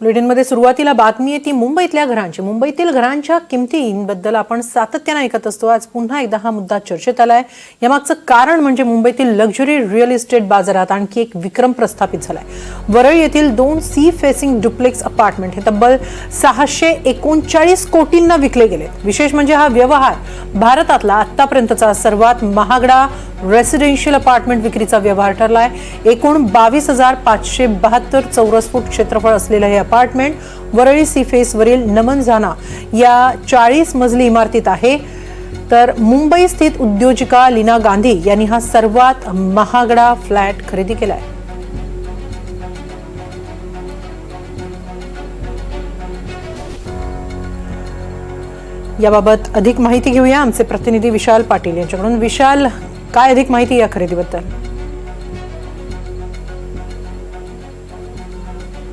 बुलेटिनमध्ये सुरुवातीला बातमी आहे ती मुंबईतल्या घरांची. मुंबईतील घरांच्या किमतींबद्दल आपण सातत्यानं ऐकत असतो. आज पुन्हा एकदा हा मुद्दा चर्चेत आला आहे यामागचं कारण म्हणजे मुंबईतील लक्झरी रिअल इस्टेट बाजारात आणखी एक विक्रम प्रस्थापित झालाय. वरळी येथील दोन सी फेसिंग डुप्लेक्स अपार्टमेंट हे तब्बल सहाशे एकोणचाळीस कोटींना विकले गेले विशेष म्हणजे हा व्यवहार भारतातला आतापर्यंतचा सर्वात महागडा रेसिडेन्शियल अपार्टमेंट विक्रीचा व्यवहार ठरलाय. एकूण बावीस हजार पाचशे बहात्तर चौरस फूट क्षेत्रफळ असलेलं हे अपार्टमेंट वरळी सी फेसवरील नमन झाना या चाळीस मजली इमारतीत आहे. तर मुंबई स्थित उद्योजिका लीना गांधी यांनी हा सर्वात महागडा फ्लॅट खरेदी केलाय. याबाबत अधिक माहिती घेऊया. आमचे प्रतिनिधी विशाल पाटील यांच्याकडून. विशाल काय अधिक माहिती या खरेदीबद्दल?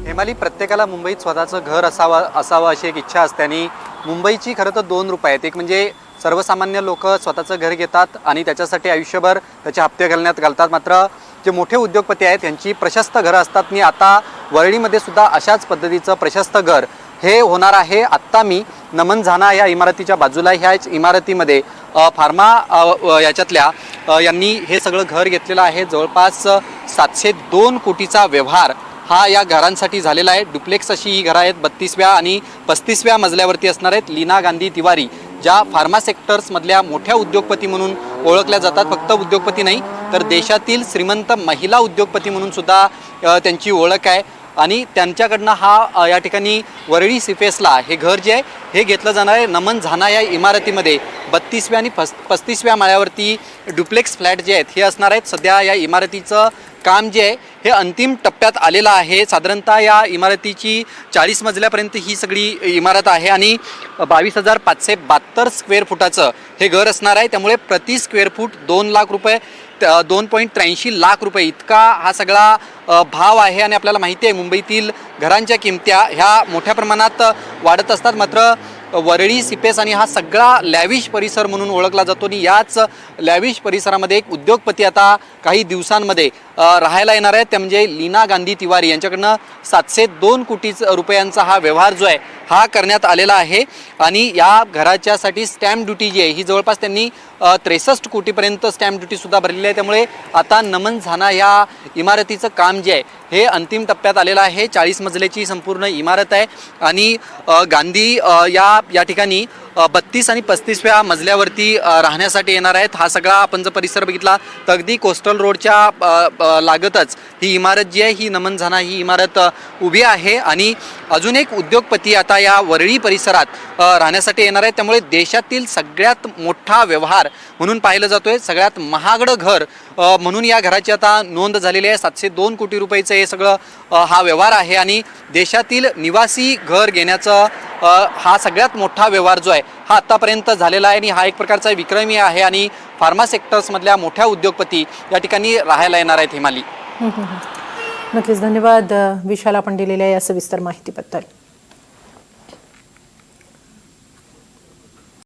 हेमाली प्रत्येकाला मुंबईत स्वतःचं घर असावं असावं अशी एक इच्छा असते आणि मुंबईची खरं तर दोन रुपये आहेत. एक म्हणजे सर्वसामान्य लोक स्वतःचं घर घेतात आणि त्याच्यासाठी आयुष्यभर त्याचे हप्ते घालण्यात घालतात. मात्र जे मोठे उद्योगपती आहेत त्यांची प्रशस्त घरं असतात. मी आता वरळीमध्ये सुद्धा अशाच पद्धतीचं प्रशस्त घर हे होणार आहे. आत्ता मी नमन झाना या इमारतीच्या बाजूला ह्याच इमारतीमध्ये फार्मा याच्यातल्या यांनी हे सगळं घर घेतलेलं आहे. जवळपास सातशे दोन कोटीचा व्यवहार हा या घरांसाठी झालेला आहे. डुप्लेक्स अशी ही घरं आहेत बत्तीसव्या आणि पस्तीसव्या मजल्यावरती असणार आहेत. लीना गांधी तिवारी ज्या फार्मा सेक्टर्समधल्या मोठ्या उद्योगपती म्हणून ओळखल्या जातात. फक्त उद्योगपती नाही तर देशातील श्रीमंत महिला उद्योगपती म्हणून सुद्धा त्यांची ओळख आहे. आणि त्यांच्याकडनं हा या ठिकाणी वरळी सिफेसला हे घर जे आहे हे घेतलं जाणार आहे. नमन झाना या इमारतीमध्ये बत्तीसव्या आणि पस पस्तीसव्या माळ्यावरती डुप्लेक्स फ्लॅट जे आहेत हे असणार आहेत. सध्या या इमारतीचं काम जे आहे हे अंतिम टप्प्यात आलेलं आहे. साधारणतः या इमारतीची चाळीस मजल्यापर्यंत ही सगळी इमारत आहे आणि बावीस हजार पाचशे बहात्तर स्क्वेअर फुटाचं हे घर असणार आहे. त्यामुळे प्रति स्क्वेअर फूट दोन लाख रुपये दोन पॉईंट त्र्याऐंशी लाख रुपये इतका हा सगळा भाव आहे आणि आपल्याला माहिती आहे मुंबईतील घरांच्या किमत्या ह्या मोठ्या प्रमाणात वाढत असतात. मात्र वरळी सिपेस आणि हा सगळा लॅविश परिसर म्हणून ओळखला जातो. आणि याच लॅविश परिसरामध्ये एक उद्योगपती आता काही दिवसांमध्ये राहायला येणार आहेत. त्या म्हणजे लीना गांधी तिवारी. यांच्याकडनं सातशे दोन कोटी रुपयांचा हा व्यवहार जो आहे हा करण्यात आलेला आहे. आणि या घराच्यासाठी स्टॅम्प ड्युटी जी आहे ही जवळपास त्यांनी त्रेसष्ट कोटीपर्यंत स्टॅम्प ड्युटीसुद्धा भरलेली आहे. त्यामुळे आता नमन झाना या इमारतीचं काम जे आहे हे अंतिम टप्प्यात आलेलं आहे. चाळीस मजल्याची संपूर्ण इमारत आहे. आणि गांधी या या या ठिकाणी बत्तीस आणि पस्तीसव्या मजल्यावरती राहण्यासाठी येणार आहेत. हा सगळा आपण जर परिसर बघितला तर अगदी कोस्टल रोडच्या लागतच ही इमारत जी आहे ही नमन झाना ही इमारत उभी आहे. आणि अजून एक उद्योगपती आता या वरळी परिसरात राहण्यासाठी येणार आहे त्यामुळे देशातील सगळ्यात मोठा व्यवहार म्हणून पाहिलं जातोय. सगळ्यात महागडं घर म्हणून या घराची आता नोंद झालेली आहे. सातशे दोन कोटी रुपयाचं हे सगळं हा व्यवहार आहे. आणि देशातील निवासी घर घेण्याचं हा सगळ्यात मोठा व्यवहार जो आहे हा आत्तापर्यंत झालेला आहे आणि हा एक प्रकारचा विक्रमी आहे आणि फार्मा सेक्टर्समधल्या मोठ्या उद्योगपती या ठिकाणी राहायला येणार आहेत हिमाली. नक्कीच धन्यवाद विशाल आपण दिलेल्या या सविस्तर माहितीबद्दल.